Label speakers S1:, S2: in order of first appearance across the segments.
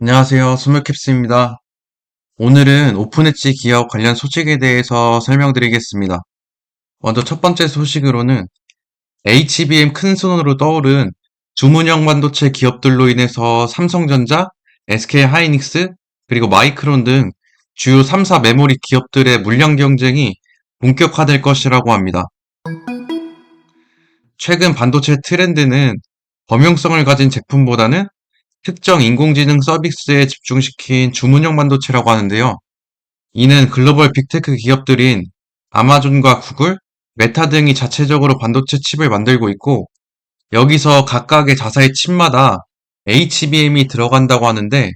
S1: 안녕하세요. 스물캡스입니다. 오늘은 오픈엣지 기업 관련 소식에 대해서 설명드리겠습니다. 먼저 첫 번째 소식으로는 HBM 큰 손으로 떠오른 주문형 반도체 기업들로 인해서 삼성전자, SK 하이닉스, 그리고 마이크론 등 주요 3사 메모리 기업들의 물량 경쟁이 본격화될 것이라고 합니다. 최근 반도체 트렌드는 범용성을 가진 제품보다는 특정 인공지능 서비스에 집중시킨 주문형 반도체라고 하는데요. 이는 글로벌 빅테크 기업들인 아마존과 구글, 메타 등이 자체적으로 반도체 칩을 만들고 있고, 여기서 각각의 자사의 칩마다 HBM이 들어간다고 하는데,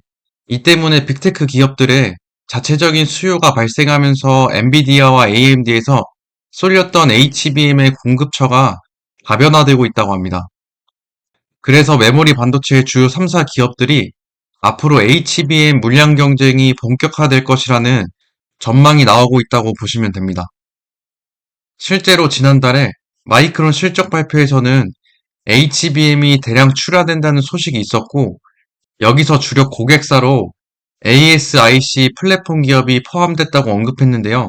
S1: 이 때문에 빅테크 기업들의 자체적인 수요가 발생하면서 엔비디아와 AMD에서 쏠렸던 HBM의 공급처가 다변화되고 있다고 합니다. 그래서 메모리 반도체의 주요 3사 기업들이 앞으로 HBM 물량 경쟁이 본격화될 것이라는 전망이 나오고 있다고 보시면 됩니다. 실제로 지난달에 마이크론 실적 발표에서는 HBM이 대량 출하된다는 소식이 있었고, 여기서 주력 고객사로 ASIC 플랫폼 기업이 포함됐다고 언급했는데요.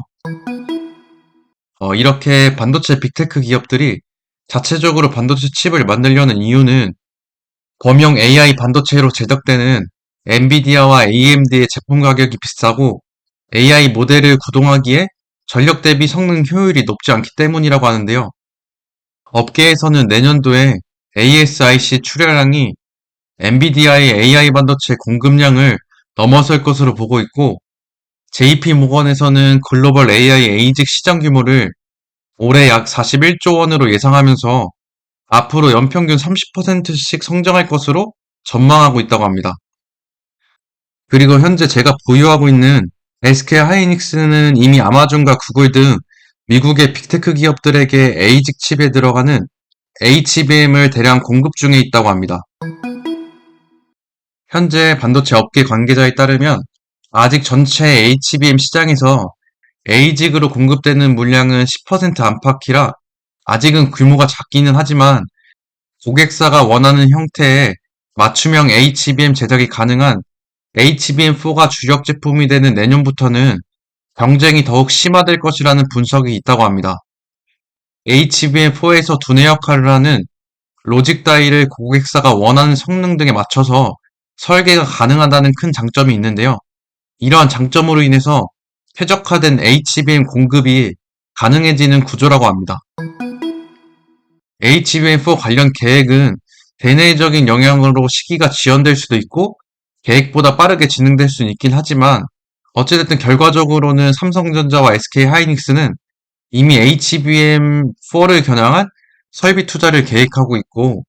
S1: 어, 이렇게 반도체 빅테크 기업들이 자체적으로 반도체 칩을 만들려는 이유는 범용 AI 반도체로 제작되는 엔비디아와 AMD의 제품 가격이 비싸고 AI 모델을 구동하기에 전력 대비 성능 효율이 높지 않기 때문이라고 하는데요. 업계에서는 내년도에 ASIC 출하량이 엔비디아의 AI 반도체 공급량을 넘어설 것으로 보고 있고 JP 모건에서는 글로벌 AI 에이직 시장 규모를 올해 약 41조 원으로 예상하면서 앞으로 연평균 30%씩 성장할 것으로 전망하고 있다고 합니다. 그리고 현재 제가 보유하고 있는 SK 하이닉스는 이미 아마존과 구글 등 미국의 빅테크 기업들에게 에이직 칩에 들어가는 HBM을 대량 공급 중에 있다고 합니다. 현재 반도체 업계 관계자에 따르면 아직 전체 HBM 시장에서 에이직으로 공급되는 물량은 10% 안팎이라 아직은 규모가 작기는 하지만 고객사가 원하는 형태의 맞춤형 HBM 제작이 가능한 HBM4가 주력 제품이 되는 내년부터는 경쟁이 더욱 심화될 것이라는 분석이 있다고 합니다. HBM4에서 두뇌 역할을 하는 로직 다이를 고객사가 원하는 성능 등에 맞춰서 설계가 가능하다는 큰 장점이 있는데요. 이러한 장점으로 인해서 최적화된 HBM 공급이 가능해지는 구조라고 합니다. HBM4 관련 계획은 대내적인 영향으로 시기가 지연될 수도 있고 계획보다 빠르게 진행될 수는 있긴 하지만 어찌됐든 결과적으로는 삼성전자와 SK 하이닉스는 이미 HBM4를 겨냥한 설비 투자를 계획하고 있고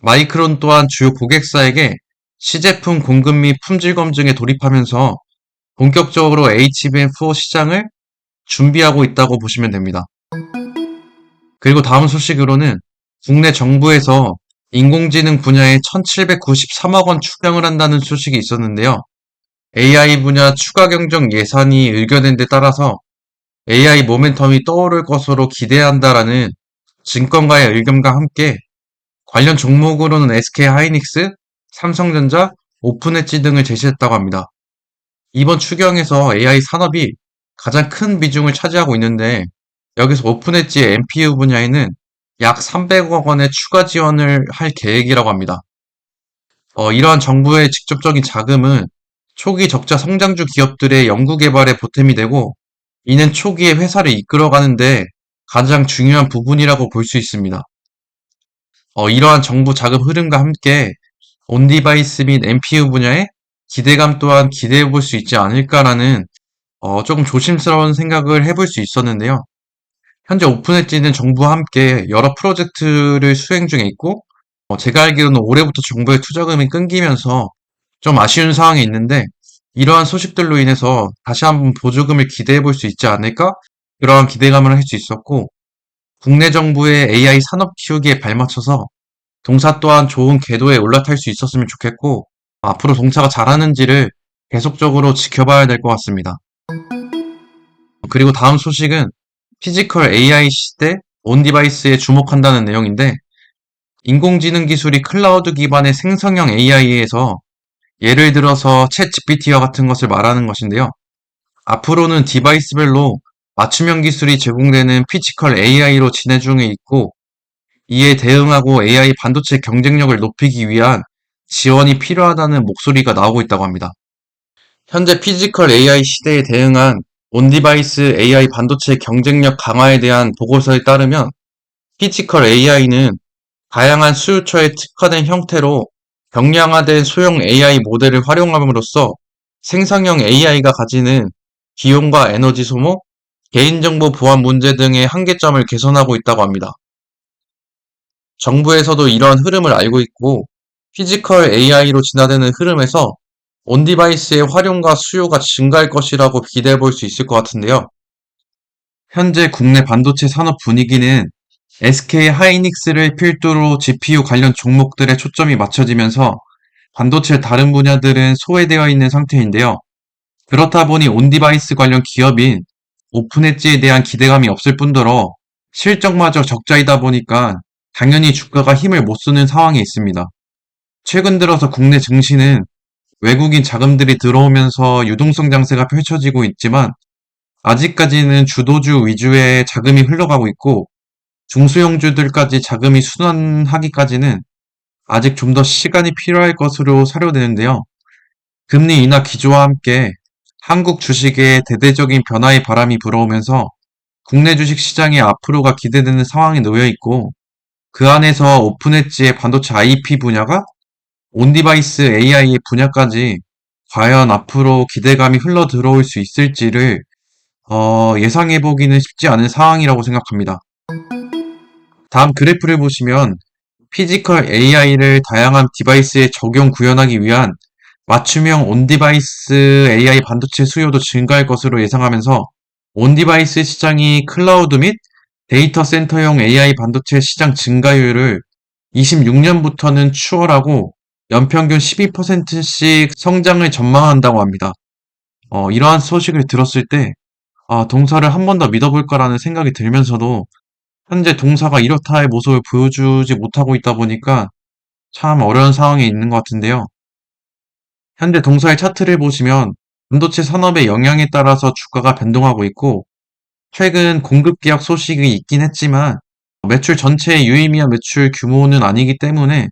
S1: 마이크론 또한 주요 고객사에게 시제품 공급 및 품질 검증에 돌입하면서 본격적으로 HBM4 시장을 준비하고 있다고 보시면 됩니다. 그리고 다음 소식으로는 국내 정부에서 인공지능 분야에 1793억 원 추경을 한다는 소식이 있었는데요. AI 분야 추가 경정 예산이 의결된 데 따라서 AI 모멘텀이 떠오를 것으로 기대한다라는 증권가의 의견과 함께 관련 종목으로는 SK 하이닉스, 삼성전자, 오픈엣지 등을 제시했다고 합니다. 이번 추경에서 AI 산업이 가장 큰 비중을 차지하고 있는데 여기서 오픈엣지의 NPU 분야에는 약 300억 원의 추가 지원을 할 계획이라고 합니다. 어, 이러한 정부의 직접적인 자금은 초기 적자 성장주 기업들의 연구개발에 보탬이 되고 이는 초기에 회사를 이끌어가는데 가장 중요한 부분이라고 볼 수 있습니다. 어, 이러한 정부 자금 흐름과 함께 온디바이스 및 NPU 분야에 기대감 또한 기대해 볼 수 있지 않을까라는 어, 조금 조심스러운 생각을 해볼 수 있었는데요. 현재 오픈엣지는 정부와 함께 여러 프로젝트를 수행 중에 있고, 어, 제가 알기로는 올해부터 정부의 투자금이 끊기면서 좀 아쉬운 상황이 있는데, 이러한 소식들로 인해서 다시 한번 보조금을 기대해 볼 수 있지 않을까? 그러한 기대감을 할 수 있었고, 국내 정부의 AI 산업 키우기에 발맞춰서 동사 또한 좋은 궤도에 올라탈 수 있었으면 좋겠고, 앞으로 동사가 잘하는지를 계속적으로 지켜봐야 될 것 같습니다. 그리고 다음 소식은 피지컬 AI 시대 온 디바이스에 주목한다는 내용인데 인공지능 기술이 클라우드 기반의 생성형 AI에서 예를 들어서 챗 GPT와 같은 것을 말하는 것인데요. 앞으로는 디바이스별로 맞춤형 기술이 제공되는 피지컬 AI로 진행 중에 있고 이에 대응하고 AI 반도체 경쟁력을 높이기 위한 지원이 필요하다는 목소리가 나오고 있다고 합니다. 현재 피지컬 AI 시대에 대응한 온디바이스 AI 반도체 경쟁력 강화에 대한 보고서에 따르면 피지컬 AI는 다양한 수요처에 특화된 형태로 경량화된 소형 AI 모델을 활용함으로써 생성형 AI가 가지는 비용과 에너지 소모, 개인정보 보안 문제 등의 한계점을 개선하고 있다고 합니다. 정부에서도 이러한 흐름을 알고 있고 피지컬 AI로 진화되는 흐름에서 온 디바이스의 활용과 수요가 증가할 것이라고 기대해 볼 수 있을 것 같은데요. 현재 국내 반도체 산업 분위기는 SK 하이닉스를 필두로 GPU 관련 종목들에 초점이 맞춰지면서 반도체 다른 분야들은 소외되어 있는 상태인데요. 그렇다 보니 온 디바이스 관련 기업인 오픈엣지에 대한 기대감이 없을 뿐더러 실적마저 적자이다 보니까 당연히 주가가 힘을 못 쓰는 상황에 있습니다. 최근 들어서 국내 증시는 외국인 자금들이 들어오면서 유동성 장세가 펼쳐지고 있지만 아직까지는 주도주 위주의 자금이 흘러가고 있고 중소형주들까지 자금이 순환하기까지는 아직 좀 더 시간이 필요할 것으로 사료되는데요. 금리 인하 기조와 함께 한국 주식에 대대적인 변화의 바람이 불어오면서 국내 주식 시장의 앞으로가 기대되는 상황에 놓여 있고 그 안에서 오픈엣지의 반도체 IP 분야가 온디바이스 AI 분야까지 과연 앞으로 기대감이 흘러 들어올 수 있을지를 어, 예상해보기는 쉽지 않은 상황이라고 생각합니다. 다음 그래프를 보시면 피지컬 AI를 다양한 디바이스에 적용 구현하기 위한 맞춤형 온디바이스 AI 반도체 수요도 증가할 것으로 예상하면서 온디바이스 시장이 클라우드 및 데이터 센터용 AI 반도체 시장 증가율을 26년부터는 추월하고 연평균 12%씩 성장을 전망한다고 합니다. 어, 이러한 소식을 들었을 때, 아, 동사를 한 번 더 믿어볼까라는 생각이 들면서도 현재 동사가 이렇다의 모습을 보여주지 못하고 있다 보니까 참 어려운 상황에 있는 것 같은데요. 현재 동사의 차트를 보시면 반도체 산업의 영향에 따라서 주가가 변동하고 있고 최근 공급 계약 소식이 있긴 했지만 매출 전체의 유의미한 매출 규모는 아니기 때문에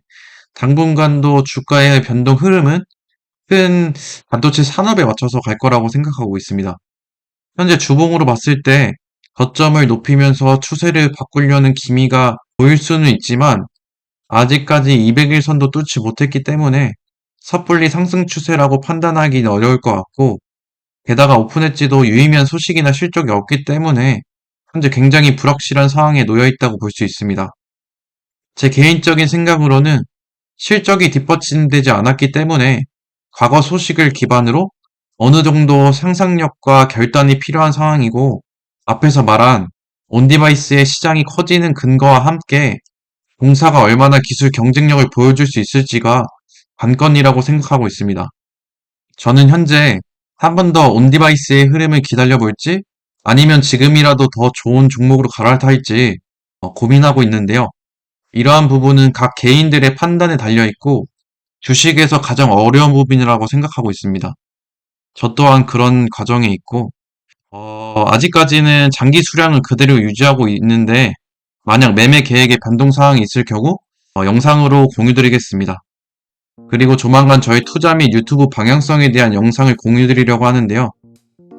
S1: 당분간도 주가의 변동 흐름은 큰 반도체 산업에 맞춰서 갈 거라고 생각하고 있습니다. 현재 주봉으로 봤을 때 거점을 높이면서 추세를 바꾸려는 기미가 보일 수는 있지만 아직까지 200일 선도 뚫지 못했기 때문에 섣불리 상승 추세라고 판단하기는 어려울 것 같고 게다가 오픈엣지도 유의미한 소식이나 실적이 없기 때문에 현재 굉장히 불확실한 상황에 놓여 있다고 볼 수 있습니다. 제 개인적인 생각으로는 실적이 뒷받침되지 않았기 때문에 과거 소식을 기반으로 어느 정도 상상력과 결단이 필요한 상황이고 앞에서 말한 온디바이스의 시장이 커지는 근거와 함께 공사가 얼마나 기술 경쟁력을 보여줄 수 있을지가 관건이라고 생각하고 있습니다. 저는 현재 한 번 더 온디바이스의 흐름을 기다려볼지 아니면 지금이라도 더 좋은 종목으로 갈아탈지 어, 고민하고 있는데요. 이러한 부분은 각 개인들의 판단에 달려있고 주식에서 가장 어려운 부분이라고 생각하고 있습니다. 저 또한 그런 과정에 있고 어, 아직까지는 장기 수량을 그대로 유지하고 있는데 만약 매매 계획에 변동 사항이 있을 경우 어, 영상으로 공유드리겠습니다. 그리고 조만간 저희 투자 및 유튜브 방향성에 대한 영상을 공유드리려고 하는데요.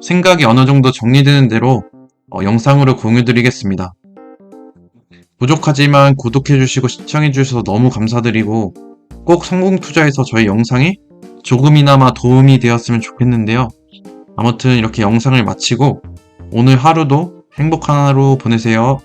S1: 생각이 어느 정도 정리되는 대로 어, 영상으로 공유드리겠습니다. 부족하지만 구독해주시고 시청해주셔서 너무 감사드리고 꼭 성공투자에서 저희 영상이 조금이나마 도움이 되었으면 좋겠는데요. 아무튼 이렇게 영상을 마치고 오늘 하루도 행복한 하루 보내세요.